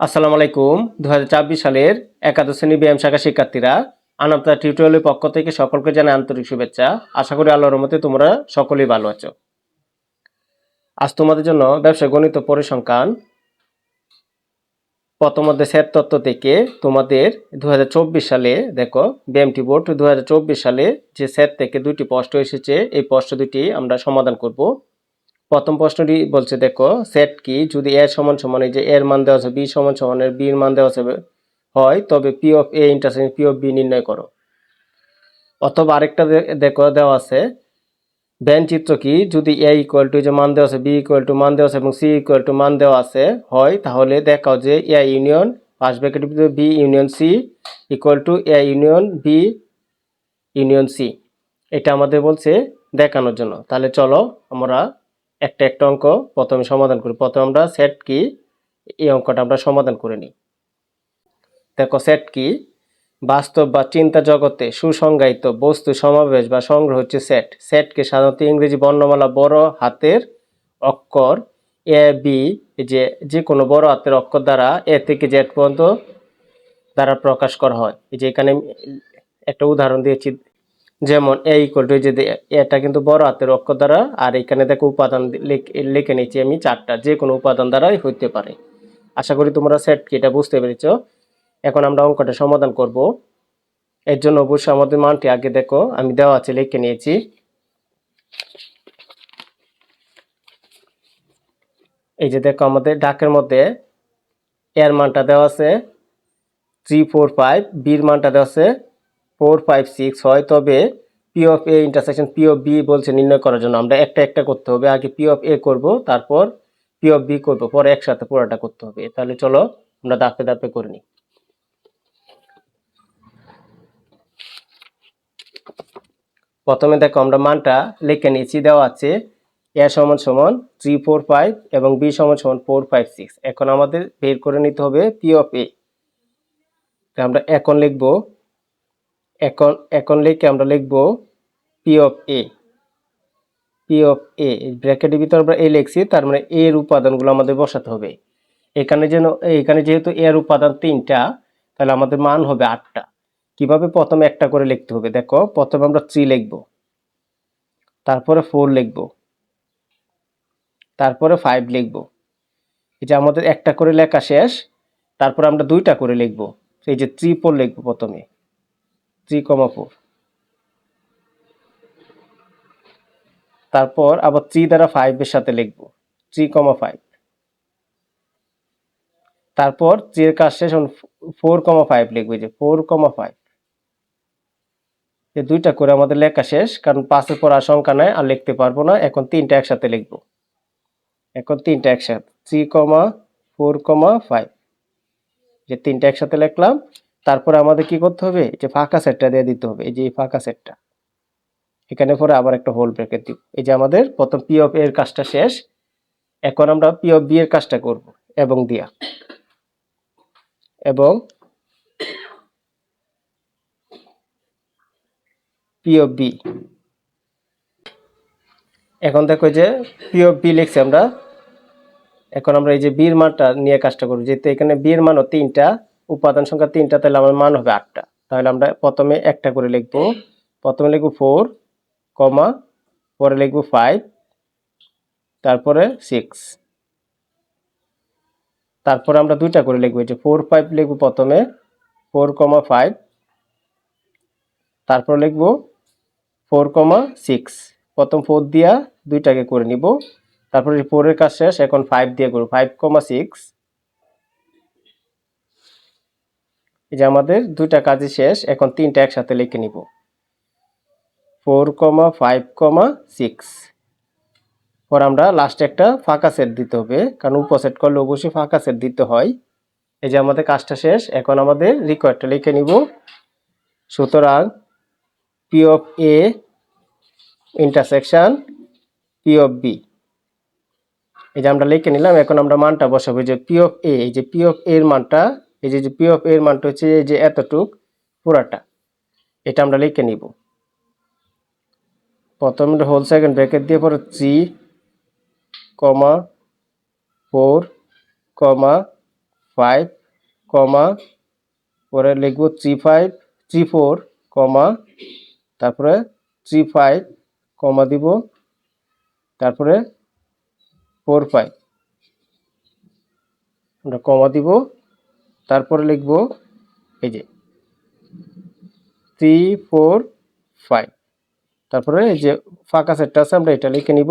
আসসালামু আলাইকুম। দু সালের একাদশ শ্রেণি ব্যায়াম শাখা শিক্ষার্থীরা আনন্তা টিউটোরিয়ালের পক্ষ থেকে সকলকে জানাই আন্তরিক শুভেচ্ছা। আশা করি আল্লাহর রহমতে তোমরা সকলেই ভালো আছো। আজ তোমাদের জন্য ব্যবসা গণিত পরিসংখ্যান প্রথম অধ্যায় সেট তত্ত্ব থেকে তোমাদের দু হাজার চব্বিশ সালে, দেখো বিএমটি বোর্ড দুই হাজার চব্বিশ সালে যে সেট থেকে দুটি প্রশ্ন এসেছে, এই প্রশ্ন দুটি আমরা সমাধান করব। প্রথম প্রশ্নটি বলছে, দেখো সেট কি? যদি এর সমান সমান এই যে এর মান দেওয়া আছে বি সমান সমান এর বির মান দেওয়া আছে, হয়, তবে P of A intersection P of B নির্ণয় করো। অথবা আরেকটা দেখো, দেওয়া আছে ব্যান চিত্র কি? যদি এ ইকুয়াল টু যে মান দেওয়া আছে বি ইকুয়াল টু মান দেওয়া আছে এবং সি ইকুয়াল টু মান দেওয়া আছে, হয়, তাহলে দেখাও যে এ ইউনিয়ন ফার্স্ট ভিতরে B union C equal to A union B union C এটা আমাদের বলছে দেখানোর জন্য। তাহলে চলো আমরা একটা একটা অঙ্ক প্রথমে সমাধান করি। প্রথমে আমরা সেট কি এই অঙ্কটা আমরা সমাধান করে নিই। দেখো সেট কি বাস্তব বা চিন্তা জগতে সুসংজ্ঞায়িত বস্তু সমাবেশ বা সংগ্রহ হচ্ছে সেট সেটকে সাধারণত ইংরেজি বর্ণমালা বড় হাতের অক্ষর এ বি যে যে কোনো বড় হাতের অক্ষর দ্বারা এ থেকে জেড পর্যন্ত দ্বারা প্রকাশ করা হয়। এই যে এখানে একটা উদাহরণ দিয়েছি। যেমন এ ইকুয়াল টু যে দে- এটা কিন্তু বড় হাতের অক্ষর দ্বারা, আর এখানে দেখো উপাদান লিখে নিচ্ছি আমি চারটা যে কোনো উপাদান দ্বারাই হইতে পারে। আশা করি তোমরা সেট কি এটা বুঝতে পেরেছ? এখন আমরা অঙ্কটা সমাধান করব। এর জন্য অবশ্যই আমাদের মানটি আগে দেখো, আমি দেওয়া আছে, লিখে নিয়েছি। এই যে দেখো আমাদের ডাকের মধ্যে এর মানটা দেওয়া আছে থ্রি ফোর ফাইভ বির মানটা দেওয়া আছে ফোর, ফাইভ, সিক্স হয়, তবে P of A intersection P of B বলছে নির্ণয় করার জন্য। আমরা একটা একটা করতে হবে। আগে পি অফ এ করব, তারপর পি অফ বি করব, পরে একসাথে পুরোটা করতে হবে। তাহলে চলো আমরা দাপে দাপে করে নিই। প্রথমে দেখো আমরা মানটা লিখে নিয়েছি, দেওয়া আছে এ সমান সমান থ্রি ফোর ফাইভ এবং বি সমান সমান ফোর ফাইভ সিক্স এখন আমাদের বের করে নিতে হবে পি অফ এ আমরা এখন লিখব এখন এখন লিখে আমরা লিখব P of A P of A ব্র্যাকেটের ভিতরে আমরা এ লিখছি, তার মানে এর উপাদানগুলো আমাদের বসাতে হবে। এখানে যেন, এখানে যেহেতু এর উপাদান তিনটা, তাহলে আমাদের মান হবে আটটা। কীভাবে প্রথমে একটা করে লিখতে হবে? দেখো, প্রথমে আমরা থ্রি লিখব। তারপরে ফোর লিখব। তারপরে ফাইভ লিখব। এই যে আমাদের একটা করে লেখা শেষ, তারপর আমরা দুইটা করে লিখব। এই যে থ্রি ফোর লিখব প্রথমে। থ্রি কমা ফোর তারপর আবার থ্রি দ্বারা ফাইভের সাথে লিখব। থ্রি কমা ফাইভ তারপর থ্রি এর কাজ শেষ ফোর কমা ফাইভ লিখবে। যে ফোর কমা ফাইভ এই দুইটা করে আমাদের লেখা শেষ, কারণ পাঁচের পর আর সংখ্যা নাই, আর লিখতে পারব না। এখন তিনটা একসাথে লিখব। এখন তিনটা একসাথে। Three comma four comma five যে তিনটা একসাথে লিখলাম তারপরে আমাদের কি করতে হবে? যে ফাঁকা সেটটা দিয়ে দিতে হবে। এই যে ফাঁকা সেটটা। এখানে পরে আবার একটা হোল ব্রেকেট দিব। এই যে আমাদের প্রথম পি অফ এর কাজটা শেষ। এখন আমরা পি অফ বি এর কাজটা করব এবং দিয়া। এবং পি অফ বি এখন দেখো যে পি অফ বি লিখছি আমরা। এখন আমরা এই যে বির মানটা নিয়ে কাজটা করব। যেহেতু এখানে বির মানও তিনটা উপাদান সংখ্যা তিনটা, তাহলে আমার মান হবে আটটা। তাহলে আমরা প্রথমে একটা করে লিখব। প্রথমে লিখব ফোর, কমা, পরে লিখব ফাইভ, তারপরে সিক্স। তারপরে আমরা দুইটা করে লিখব যে ফোর, ফাইভ লিখব প্রথমে, ফোর, কমা, ফাইভ। তারপর লিখব ফোর, কমা, সিক্স। প্রথম ফোর দিয়া দুইটাকে করে নিব। তারপরে ফোরের কাজ শেষ, এখন ফাইভ দিয়ে করব। Five, comma, six. এই যে আমাদের দুইটা কাজই শেষ, এখন তিনটা একসাথে লিখে নিব। Four comma five comma six. পর আমরা লাস্টে একটা ফাঁকা সেট দিতে হবে, কারণ উপসেট করলে অবশ্যই ফাঁকা সেট দিতে হয়। এই যে আমাদের কাজটা শেষ, এখন আমাদের রিকোয়ারটা লিখে নিব। সুতরাং P of A intersection P of B এই যে আমরা লিখে নিলাম, এখন আমরা মানটা বসাবো যে পি অফ এ এই যে পি অফ এর মানটা এই যে পি অফ এর মানটা হচ্ছে এই যে এতটুক পুরাটা, এটা আমরা লিখে নিব। প্রথম হোল সেকেন্ড ব্র্যাকেট দিয়ে পরে three comma four comma five comma পরে লিখব three five three four comma তারপরে থ্রি ফাইভ কমা দিব, তারপরে ফোর ফাইভ আমরা কমা দিব তারপরে লিখব এই যে থ্রি ফোর ফাইভ তারপরে এই যে ফাঁকা সেটটা আছে, আমরা এটা লিখে নিব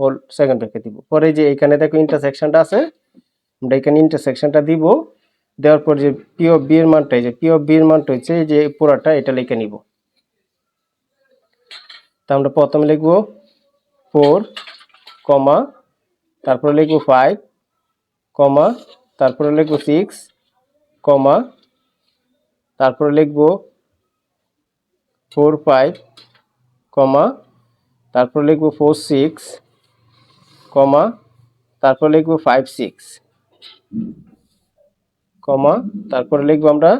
হোল সেকেন্ড রেখে দিব। পরে যে এখানে দেখো ইন্টারসেকশনটা আছে, আমরা এখানে ইন্টারসেকশনটা দিব। দেওয়ার পর যে পি অফ বি এর মানটা যে পি অফ বি এর মানটা হচ্ছে যে পুরাটা, এটা লিখে নিব। তা আমরা প্রথমে লিখব ফোর কমা তারপরে লিখব ফাইভ কমা তারপরে লিখব সিক্স কমা, তারপরে লিখব ফোর ফাইভ কমা, তারপর লিখব ফোর সিক্স কমা, তারপর লিখব ফাইভ সিক্স কমা, তারপরে লিখব আমরা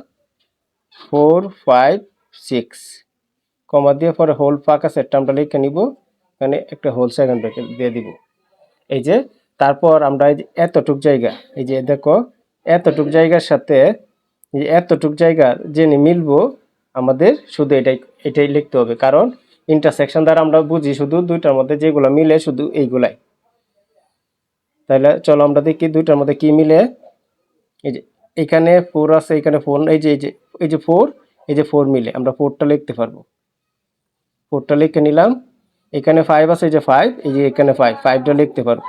ফোর ফাইভ সিক্স কমা দিয়ে পরে হোল ফাঁকা সেটটা আমরা লিখে নিব। এখানে একটা হোল সেকেন্ড দিয়ে দিব। এই যে, তারপর আমরা এই যে এতটুক জায়গা, এই যে দেখো এতটুক জায়গার সাথে যে এতটুক জায়গা জেনে মিলবো, আমাদের শুধু এটাই এটাই লিখতে হবে। কারণ ইন্টারসেকশন দ্বারা আমরা বুঝি শুধু দুইটার মধ্যে যেগুলো মিলে শুধু এইগুলাই। তাহলে চলো আমরা দেখি দুইটার মধ্যে কি মিলে। এই যে এখানে ফোর আছে, এখানে ফোর এই যে এই যে এই যে ফোর এই যে ফোর মিলে। আমরা ফোরটা লিখতে পারব। ফোরটা লিখে নিলাম। এখানে ফাইভ আছে, এই যে ফাইভ এই যে এখানে ফাইভ ফাইভটা লিখতে পারব।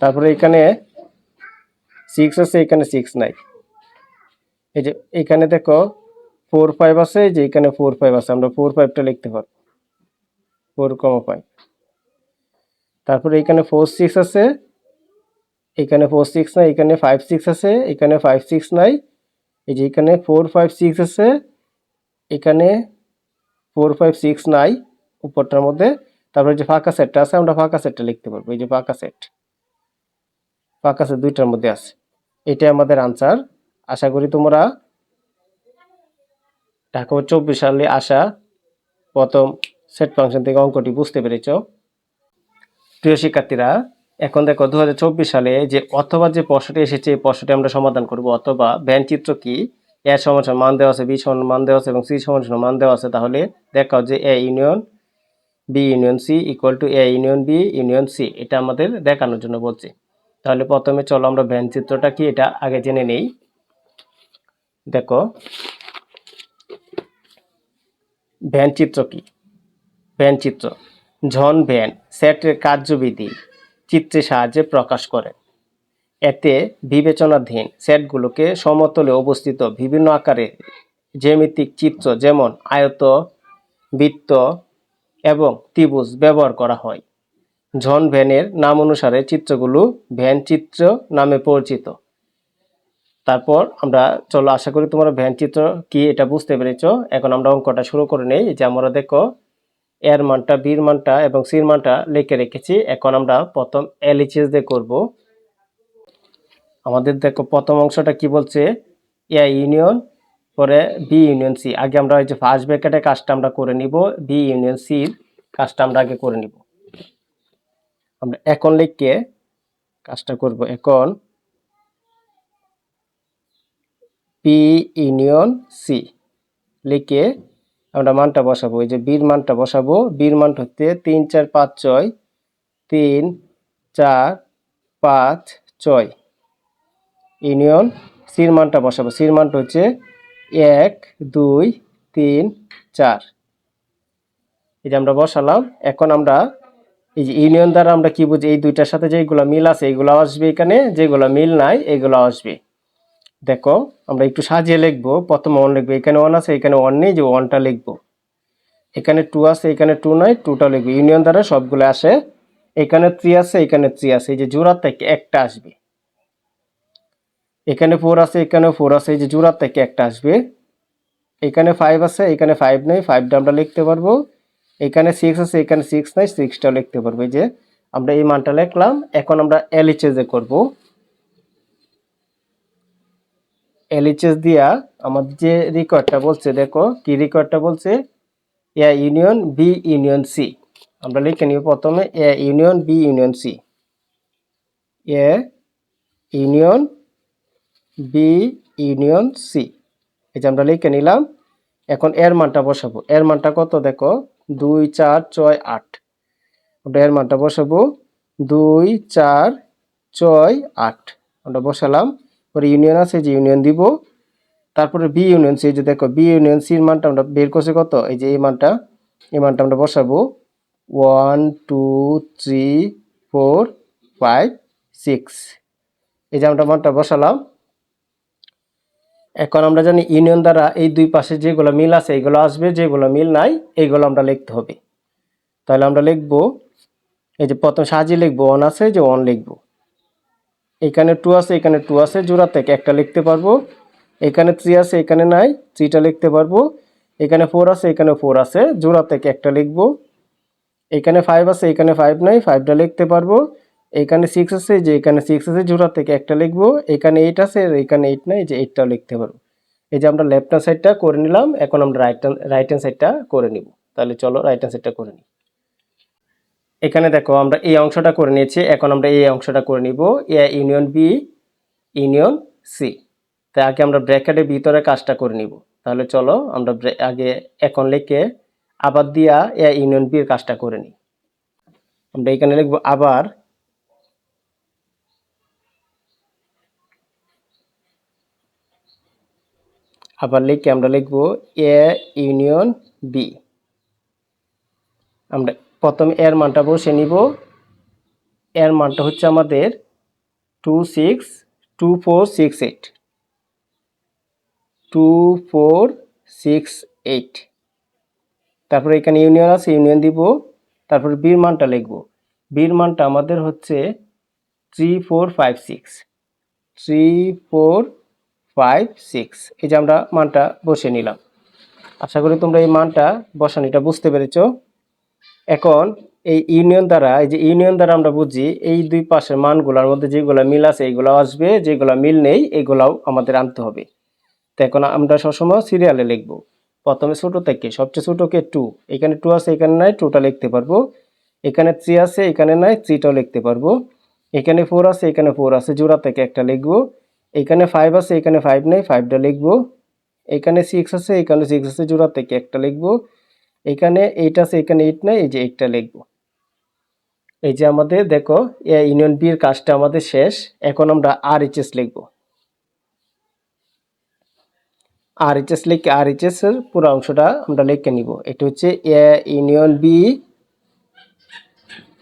তারপরে এখানে সিক্স আছে, এখানে সিক্স নাই। এই যে এখানে দেখো ফোর ফাইভ আছে যে এখানে ফোর ফাইভ আছে, আমরা ফোর ফাইভটা লিখতে পারব। ফোর কমা ফাইভ তারপরে এখানে ফোর সিক্স আছে, এখানে ফোর সিক্স নাই, এখানে ফাইভ সিক্স আছে, এখানে ফাইভ সিক্স নাই, এই যে এখানে ফোর ফাইভ সিক্স আছে, এখানে ফোর ফাইভ সিক্স নাই, উপরটার মধ্যে। তারপরে যে ফাঁকা সেটটা আছে, আমরা ফাঁকা সেটটা লিখতে পারব, এই যে ফাঁকা সেট ফাঁকা সেট দুইটার মধ্যে আছে। এটাই আমাদের আনসার আশা করি তোমরা ঢাকা চব্বিশ সালে আসা প্রথম সেট ফাংশন থেকে অঙ্কটি বুঝতে পেরেছ। প্রিয় শিক্ষার্থীরা, এখন দেখো দু হাজার চব্বিশ সালে যে অথবা যে প্রশ্নটি এসেছে, এই প্রশ্নটি আমরা সমাধান করব। অথবা ব্যান চিত্র কি? এ সমান মান দেওয়া আছে, বি সমান মান দেওয়া আছে এবং সি সমান মান দেওয়া আছে। তাহলে দেখাও যে A union B union C equal to A union B union C এটা আমাদের দেখানোর জন্য বলছে। তাহলে প্রথমে চলো আমরা ভ্যান চিত্রটা কি, এটা আগে জেনে নেই। দেখো, ভ্যান চিত্র কি? ভ্যান চিত্র। জন ভ্যান সেটের কার্যবিধি, চিত্রের সাহায্যে প্রকাশ করেন এতে বিবেচনাধীন সেটগুলোকে সমতলে অবস্থিত বিভিন্ন আকারে জ্যামিতিক চিত্র যেমন আয়ত, বৃত্ত এবং ত্রিভুজ ব্যবহার করা হয়। জন ভ্যানের নাম অনুসারে চিত্রগুলো ভ্যান চিত্র নামে পরিচিত। তারপর আমরা চলো, আশা করি তোমরা ভ্যান চিত্র কি এটা বুঝতে পেরেছ। এখন আমরা অঙ্কটা শুরু করে নেই যে আমরা দেখো, এর মানটা, বির মানটা এবং সির মানটা লিখে রেখেছি। এখন আমরা প্রথম এলএইচএস দিয়ে করব। আমাদের দেখো, প্রথম অংশটা কি বলছে? এ ইউনিয়ন, পরে বি ইউনিয়ন সি। আগে আমরা ওই যে ফার্স্ট ব্র্যাকেটের কাজটা আমরা করে নিব, বি ইউনিয়ন সির কাজটা আমরা আগে করে নিব। আমরা এখন লিখে কাজটা করব এখন পি ইউনিয়ন সি লিখে আমরা মানটা বসাবো। এই যে বীর মানটা বসাবো। বীর মানটা হচ্ছে তিন চার পাঁচ ছয়, তিন চার পাঁচ ছয়। ইউনিয়ন সির মানটা বসাবো। সির মানটা হচ্ছে এক, দুই, তিন, চার। এই যে আমরা বসালাম। এখন আমরা এই যে ইউনিয়ন দ্বারা আমরা কি বুঝি? এই দুইটার সাথে যেগুলো মিল আছে এইগুলো আসবে এখানে, যেগুলো মিল নাই এইগুলো আসবে। দেখো, আমরা একটু সাজিয়ে লিখব। প্রথম ওয়ান লিখব। এখানে ওয়ান আছে, এখানে ওয়ান নেই, যে ওয়ানটা লিখব। এখানে টু আছে, এখানে টু নাই টুটা লিখব। ইউনিয়ন দ্বারা সবগুলো আসে। এখানে থ্রি আছে, এখানে থ্রি আছে। এই যে জোড়ার থেকে একটা আসবে। এখানে ফোর আছে এখানে ফোর আছে। এই যে জোড়ার থেকে একটা আসবে। এখানে ফাইভ আছে, এখানে ফাইভ নেই। ফাইভটা আমরা লিখতে পারব। এখানে সিক্স আছে, এখানে সিক্স নাই সিক্সটাও লিখতে পারব যে আমরা এই মানটা লিখলাম, এখন আমরা এলএইচএসে করব। এলএইচএস দিয়া আমাদের যে রিকোয়ারটা বলছে, দেখো কি রিকোয়ারটা বলছে? A union B union C আমরা লিখে নিব প্রথমে A union B union C A union B union C এই যে আমরা লিখে নিলাম এখন এর মানটা বসাবো। এর মানটা কত দেখো? দুই, চার, ছয়, আট। ওটা এর মানটা বসাবো। দুই, চার, ছয়, আট। আমরা বসালাম। পরে ইউনিয়ন আছে যে ইউনিয়ন দিব। তারপরে বি ইউনিয়ন সি যে দেখো বি ইউনিয়ন সির মানটা আমরা বের করছি কত? এই যে এই মানটা। এই মানটা আমরা বসাবো। One two three four five six এই যে আমরা মানটা বসালাম। এখন আমরা জানি ইউনিয়ন দ্বারা এই দুই পাশে যেগুলো মিল আছে এইগুলো আসবে, যেগুলো মিল নাই এইগুলো আমরা লিখতে হবে। তাহলে আমরা লিখব, এই যে প্রথম সাজিয়ে লিখব ওয়ান আছে যে ওয়ান লিখব। এখানে টু আছে, এখানে টু আছে, জোড়া থেকে একটা লিখতে পারব। এখানে থ্রি আছে, এখানে নাই থ্রিটা লিখতে পারব। এখানে ফোর আছে, এখানে ফোর আছে, জোড়া থেকে একটা লিখব। এখানে ফাইভ আছে, এখানে ফাইভ নাই ফাইভটা লিখতে পারব। এখানে সিক্স আছে যে এখানে সিক্স আছে জোড়া থেকে একটা লিখব, এখানে এইট আছে এখানে এইট নাই যে এইটটাও লিখতে পারব এই যে আমরা লেফট হ্যান্ড সাইডটা করে নিলাম, এখন আমরা রাইট হ্যান্ড রাইট হ্যান্ড সাইডটা করে নিব। তাহলে চলো রাইট হ্যান্ড সাইডটা করে নিই। এখানে দেখো, আমরা এই অংশটা করে নিয়েছি, এখন আমরা এই অংশটা করে নিব, A union B, union C. তাই আগে আমরা ব্র্যাকেটের ভিতরে কাজটা করে নিব। তাহলে চলো, আমরা আগে এখন লিখে আবার দিয়া এ ইউনিয়ন বির কাজটা করে নিই। আমরা এখানে লিখব আবার আবার লিখে আমরা লিখব এ ইউনিয়ন বি আমরা প্রথমে এর মানটা বসে নিব। এর মানটা হচ্ছে আমাদের two six two four six eight two four six eight তারপরে এখানে ইউনিয়ন আছে ইউনিয়ন দিব। তারপরে বীর মানটা লিখব। বীর মানটা আমাদের হচ্ছে three four five six three four five six এই যে আমরা মানটা বসে নিলাম। আশা করি তোমরা এই মানটা বসানিটা বুঝতে পেরেছ? এখন এই ইউনিয়ন দ্বারা, এই যে ইউনিয়ন দ্বারা আমরা বুঝি, এই দুই পাশের মানগুলোর মধ্যে যেগুলো মিল আছে এগুলো আসবে, যেগুলো মিল নেই, এগুলাও আমাদের আনতে হবে। তো এখন আমরা সবসময় সিরিয়ালে লিখব। প্রথমে ছোটো থেকে, সবচেয়ে ছোটকে টু এখানে টু আছে, এখানে নাই টুটা লিখতে পারব। এখানে থ্রি আছে, এখানে নাই থ্রিটাও লিখতে পারব। এখানে ফোর আছে, এখানে ফোর আছে, জোড়া থেকে একটা লিখব। এখানে ফাইভ আছে, এখানে ফাইভ নেই ফাইভটা লিখব। এখানে সিক্স আছে, এখানে সিক্স আছে জোড়া থেকে একটা লিখব। এখানে এইট আছে, এখানে এইট নাই, এই যে এইটটা লিখব। এই যে আমাদের, দেখো, এ ইউনিয়ন বির কাজটা আমাদের শেষ। এখন আমরা আর এইচ এস লিখব। আর এইচ এস লিখে আর এইচ এস এর পুরো অংশটা আমরা লিখে নিব। এটা হচ্ছে A union B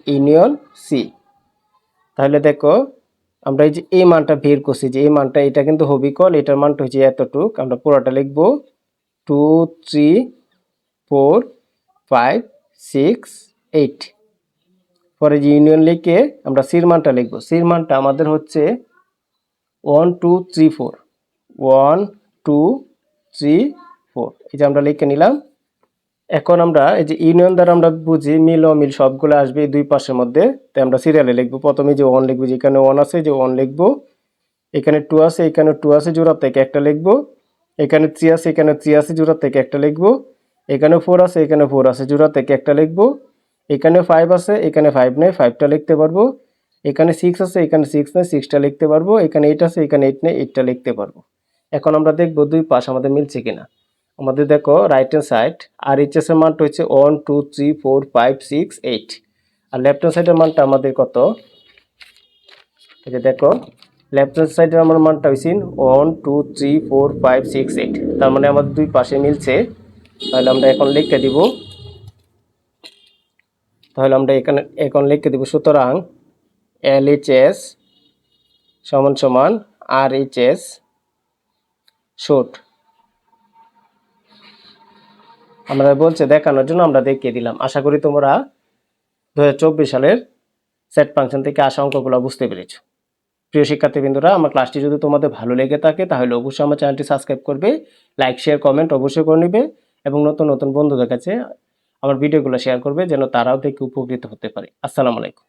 union C তাহলে দেখো আমরা এই যে এই মানটা বের করছি যে এই মানটা, এটা কিন্তু হবিকল, এটার মানটা হচ্ছে এতটুক। আমরা পুরোটা লিখব। Two three four five six eight পরে যে ইউনিয়ন লিখে আমরা সির মানটা লিখব। সির মানটা আমাদের হচ্ছে one two three four one two three four এই যে আমরা লিখে নিলাম। এখন আমরা এই যে ইউনিয়ন দ্বারা আমরা বুঝি মিল ও মিল সবগুলো আসবে দুই পাশের মধ্যে। তাই আমরা সিরিয়ালে লিখব। প্রথমে যে ওয়ান লিখব, যেখানে ওয়ান আছে, যে ওয়ান লিখব। এখানে টু আছে, এখানে টু আছে, জোড়া থেকে একটা লিখব। এখানে থ্রি আছে, এখানে থ্রি আছে, জোড়া থেকে একটা লিখব। এখানে ফোর আছে, এখানে ফোর আছে, জোড়া থেকে একটা লিখব। এখানে ফাইভ আছে, এখানে ফাইভ নেই ফাইভটা লিখতে পারব। এখানে সিক্স আছে, এখানে সিক্স নেই সিক্সটা লিখতে পারব। এখানে এইট আছে, এখানে এইট নেই এইটটা লিখতে পারব। এখন আমরা দেখব দুই পাশ আমাদের মিলছে কিনা। আমাদের দেখো right hand side R HS এর মানটা হচ্ছে one two three four five six eight আর লেফট হ্যান্ড সাইডের মানটা আমাদের কত? যে দেখো লেফট হ্যান্ড সাইডের আমার মানটা হয়েছে one two three four five six eight তার মানে আমাদের দুই পাশে মিলছে। তাহলে আমরা এখন লিখতে দিব। তাহলে আমরা এখানে, এখন লিখতে দিব, সুতরাং এল এইচ এস সমান সমান আর এইচ এস শুট আমরা বলছে দেখানোর জন্য আমরা দেখিয়ে দিলাম। আশা করি তোমরা দু হাজার চব্বিশ সালের সেট ফাংশন থেকে আসা অঙ্কগুলো বুঝতে পেরেছ। প্রিয় শিক্ষার্থীবৃন্দরা, আমার ক্লাসটি যদি তোমাদের ভালো লেগে থাকে, তাহলে অবশ্যই আমার চ্যানেলটি সাবস্ক্রাইব করবে লাইক শেয়ার কমেন্ট অবশ্যই করে নেবে এবং নতুন নতুন বন্ধুদের কাছে আমার ভিডিওগুলো শেয়ার করবে, যেন তারাও দেখে উপকৃত হতে পারে। আসসালামু আলাইকুম।